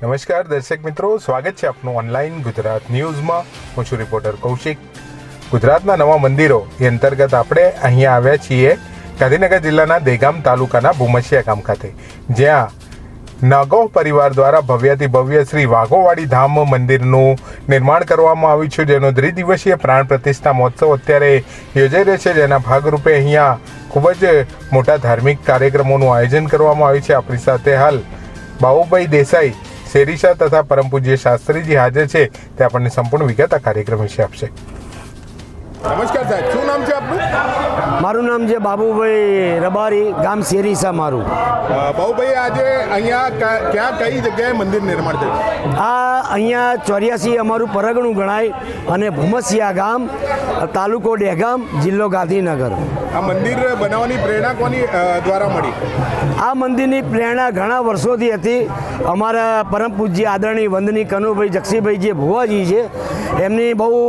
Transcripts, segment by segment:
નમસ્કાર, દર્શક મિત્રો. સ્વાગત છે આપનું ઓનલાઈન ગુજરાત ન્યૂઝમાં. હું છું રિપોર્ટર કૌશિક. ગુજરાતના નવા મંદિરો એ અંતર્ગત આપણે અહીંયા આવ્યા છીએ ગાંધીનગર જિલ્લાના દેગામ તાલુકાના ભૂમસિયા ગામ ખાતે, જ્યાં નાગો પરિવાર દ્વારા ભવ્યથી ભવ્ય શ્રી વાઘોવાડી ધામ મંદિરનું નિર્માણ કરવામાં આવ્યું છે, જેનો ત્રિદિવસીય પ્રાણ પ્રતિષ્ઠા મહોત્સવ અત્યારે યોજાઈ રહ્યો છે, જેના ભાગરૂપે અહીંયા ખૂબ જ મોટા ધાર્મિક કાર્યક્રમોનું આયોજન કરવામાં આવ્યું છે. આપણી સાથે હાલ બાબુભાઈ દેસાઈ શેરીશા તથા પરમ પૂજ્ય શાસ્ત્રીજી હાજર છે. તે આપણને સંપૂર્ણ વિગત આ કાર્યક્રમ વિશે આપશે. નમસ્કાર સાહેબ, શું નામ મારું નામ છે બાબુભાઈ રબારી ગામ શેરીસા મારું. બાબુભાઈ આજે અહીંયા ક્યાં કઈ જગ્યાએ મંદિર નિર્માણ થયું? આ અહીંયા ચોર્યાસી અમારું પરગણું ગણાય અને ભૂમસિયા ગામ તાલુકો ડેગામ જિલ્લો ગાંધીનગર. આ મંદિર બનાવવાની પ્રેરણા કોની દ્વારા મળી? આ મંદિરની પ્રેરણા ઘણા વર્ષોથી હતી. અમારા પરમ પૂજ્ય આદરણીય વંદની કનુભાઈ જક્ષીભાઈ જે ભુવાજી છે એમની બહુ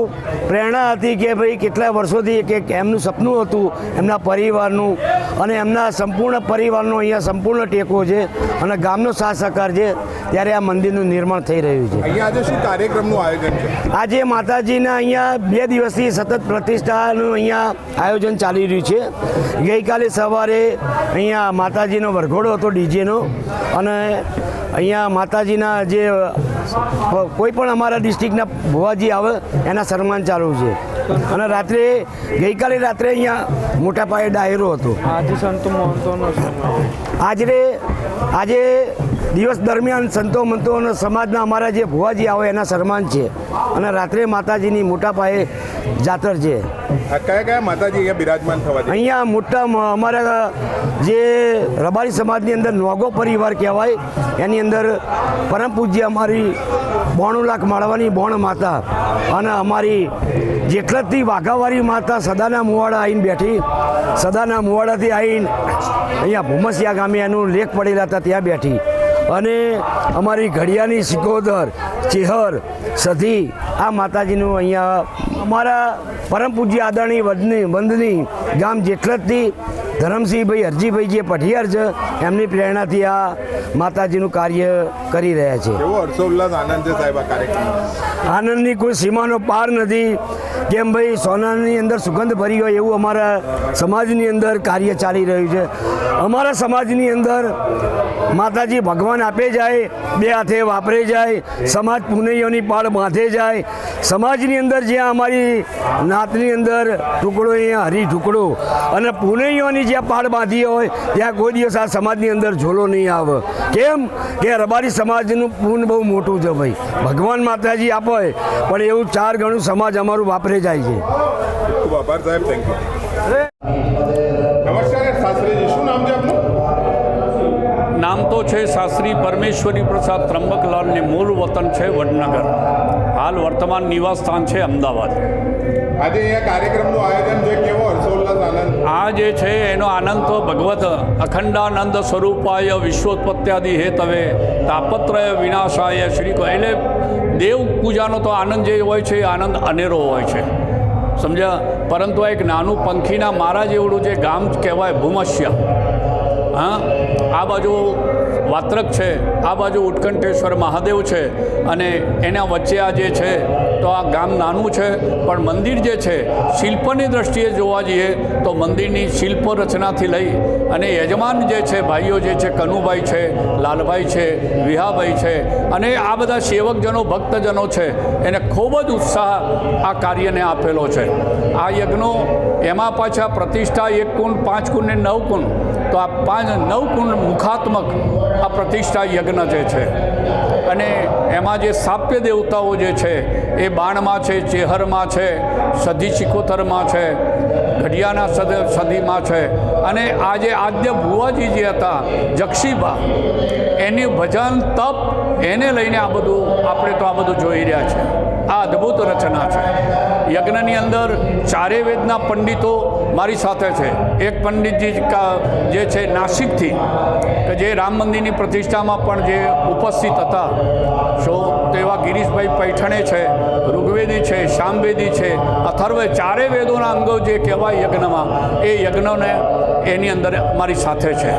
પ્રેરણા હતી કે ભાઈ કેટલા વર્ષોથી કે એમનું સપનું હતું. એમના પરિવારનું અને એમના સંપૂર્ણ પરિવારનો અહીંયા સંપૂર્ણ ટેકો છે અને ગામનો સાથ સહકાર છે ત્યારે આ મંદિરનું નિર્માણ થઈ રહ્યું છે. અહીંયા આજે શું કાર્યક્રમનું આયોજન છે? આજે માતાજીના અહીંયા બે દિવસથી સતત પ્રતિષ્ઠાનું અહીંયા આયોજન ચાલી રહ્યું છે. ગઈકાલે સવારે અહીંયા માતાજીનો વરઘોડો હતો ડીજેનો અને અહીંયા માતાજીના જે કોઈ પણ અમારા ડિસ્ટ્રિક્ટના ભુવાજી આવે એના સન્માન ચાલુ છે. અને રાત્રે ગઈકાલે રાત્રે અહીંયા મોટા પાયે ડાયરો હતો. આજે આજે દિવસ દરમિયાન સંતો મંતો અને સમાજના અમારા જે ભુવાજી આવે એના સન્માન છે. અને રાત્રે માતાજીની મોટા પાયે જાતર છે. કયા કયા માતાજી અહીંયા બિરાજમાન થવા અહીંયા મોટા અમારા જે રબારી સમાજની અંદર નોગો પરિવાર કહેવાય એની અંદર પરમ પૂજ્ય અમારી બોણું લાખ માળવાની બોણ માતા અને અમારી જેટલાથી વાઘાવારી માતા સદાના મુવાડા આવીને બેઠી સદાના મુવાડાથી આવીને અહીંયા ભૂમસિયા ગામે એનું લેખ પડેલા હતા ત્યાં બેઠી. અને અમારી ઘડિયાની સિકોદર, ચેહર, સધી, આ માતાજીનું અહીંયા અમારા પરમ પૂજ્ય આદરણી વંદની વંદની ગામ જેટલાથી ધરમસિંહભાઈ હરજીભાઈ જે પઠિયાર છે એમની પ્રેરણાથી આ માતાજીનું કાર્ય કરી રહ્યા છે. આનંદ આનંદની કોઈ સીમાનો પાર નથી. કેમ ભાઈ સોનાની અંદર સુગંધ ભરી હોય એવું અમારા સમાજની અંદર કાર્ય ચાલી રહ્યું છે. અમારા સમાજની અંદર માતાજી ભગવાન આપે જાય બે હાથે વાપરે જાય સમાજ પુનૈયોની પાળ બાંધે જાય. સમાજની અંદર જ્યાં અમારી નાતની અંદર ટુકડો અહીંયા હરી ટુકડો અને પુનૈયોની જ્યાં પાળ બાંધી હોય ત્યાં કોઈ દિવસ આ સમાજની અંદર ઝોલો નહીં આવે. કેમ? કે રબારી સમાજનું પૂન બહુ મોટું છે ભાઈ. ભગવાન માતાજી આપે પણ એવું ચાર ગણું સમાજ અમારું વાપરે જાય છે. ખૂબ આભાર સાહેબ થેન્ક યુ નમસ્કાર શાસ્ત્રીજી. શું નામ છે આપનું? નામ તો છે શાસ્ત્રી પરમેશ્વરી પ્રસાદ ત્રંબકલાલને મૂળ વતન છે વડનગર. હાલ વર્તમાન નિવાસ સ્થાન છે અમદાવાદ. આજે અહીંયા કાર્યક્રમનું આયોજન જે કેવો આ જે છે એનો આનંદ તો ભગવત અખંડાનંદ સ્વરૂપાય વિશ્વોત્પત્યાદિ હેતવે તાપત્રય વિનાશાય શ્રી એટલે દેવ પૂજાનો તો આનંદ જે હોય છે આનંદ અનેરો હોય છે. સમજ્યા? પરંતુ આ એક નાનું પંખીના મારા જેવડું જે ગામ કહેવાય ભૂમસ્યા હા? આ બાજુ વાત્રક છે, આ બાજુ ઉત્કંઠેશ્વર મહાદેવ છે અને એના વચ્ચે આ જે છે તો આ ગામ નાનું છે, પણ મંદિર જે છે, શિલ્પની દ્રષ્ટિએ જોવા જઈએ તો મંદિરની શિલ્પ રચનાથી લઈ અને યજમાન જે છે, ભાઈઓ જે છે, કનુભાઈ છે, લાલભાઈ છે, વિહાભાઈ છે અને આ બધા સેવકજનો, ભક્તજનો છે, એને ખૂબ જ ઉત્સાહ આ કાર્યને આપેલો છે. આ યજ્ઞો એમાં પાછા પ્રતિષ્ઠા એક કુંડ, પાંચ કુંડ ને નવ કુંડ. તો આ પાંચ નવ કુંડ મુખાત્મક આ પ્રતિષ્ઠા યજ્ઞ જે છે. અને એમાં જે સાપ્ય દેવતાઓ જે છે, એ બાણમાં છે, ચેહરમાં છે, સધી શિકોતરમાં છે, ઘડિયાના સદ સદીમાં છે. અને આ જે આદ્ય ભુવાજી જે હતા જક્ષીબા એની ભજન તપ એને લઈને આ બધું આપણે તો આ બધું જોઈ રહ્યા છે. આ અદ્ભુત રચના છે. યજ્ઞની અંદર ચારે વેદના પંડિતો મારી સાથે છે. એક પંડિતજી જે છે નાસિકથી, કે જે રામ મંદિરની પ્રતિષ્ઠામાં પણ જે ઉપસ્થિત હતા. સો તેવા ગિરીશભાઈ પૈઠણે છે, ઋગ્વેદી છે શામવેદી છે, અથર્વે ચારે વેદોના અંગો જે કહેવાય યજ્ઞમાં, એ યજ્ઞને એની અંદર મારી સાથે છે.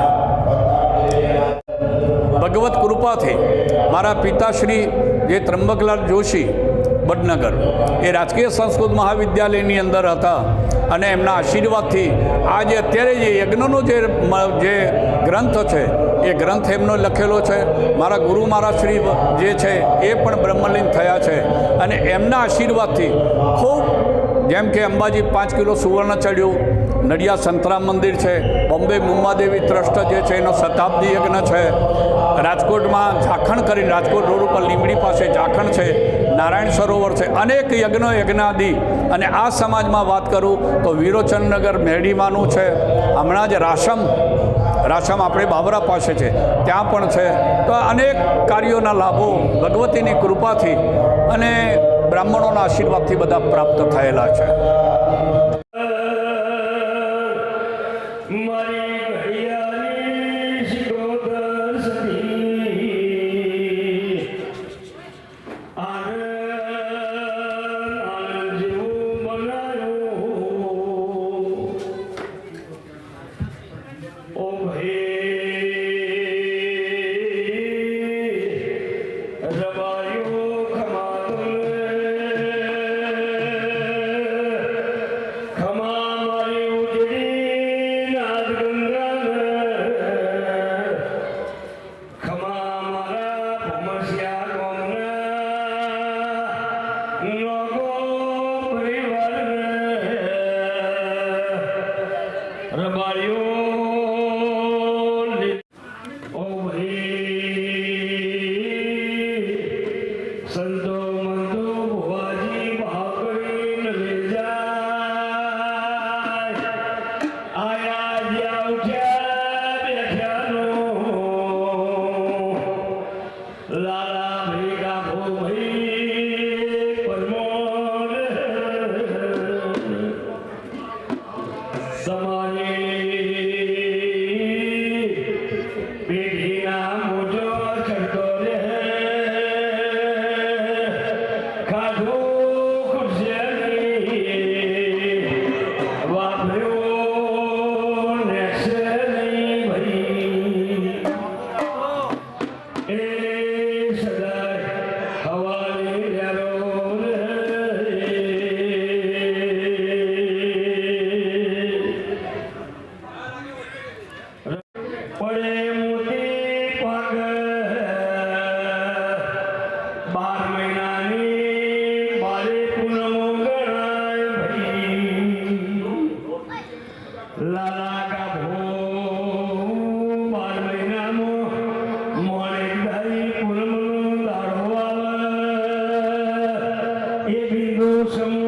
ભગવત કૃપાથી મારા પિતાશ્રી જે ત્રંબકલાલ જોશી વડનગર એ રાજકીય સંસ્કૃત મહાવિદ્યાલયની અંદર હતા. અને એમના આશીર્વાદથી આજે અત્યારે જે યજ્ઞનો જે જે ગ્રંથ છે, એ ગ્રંથ એમનો લખેલો છે. મારા ગુરુ મહારાજ શ્રી જે છે, એ પણ બ્રહ્મલીન થયા છે. અને એમના આશીર્વાદથી ખૂબ, જેમ કે અંબાજી પાંચ કિલો સુવર્ણ ચડ્યું નડિયા સંતરામ મંદિર છે, બોમ્બે મુમ્માદેવી ટ્રસ્ટ જે છે, એનો શતાબ્દી યજ્ઞ છે. રાજકોટમાં ઝાખણ કરીને, રાજકોટ રોડ ઉપર લીમડી પાસે ઝાખણ છે. નારાયણ સરોવર છે. અનેક યજ્ઞ યજ્ઞાદિ. અને આ સમાજમાં વાત કરું તો વિરોચનનગર મેરડીમાનું છે. હમણાં જ રાશમ રાશમ આપણે બાબરા પાસે છે. ત્યાં પણ છે. તો અનેક કાર્યોના લાભો ભગવતીની કૃપાથી અને બ્રાહ્મણોના આશીર્વાદથી બધા પ્રાપ્ત થયેલા છે. આવે એ બિંદુ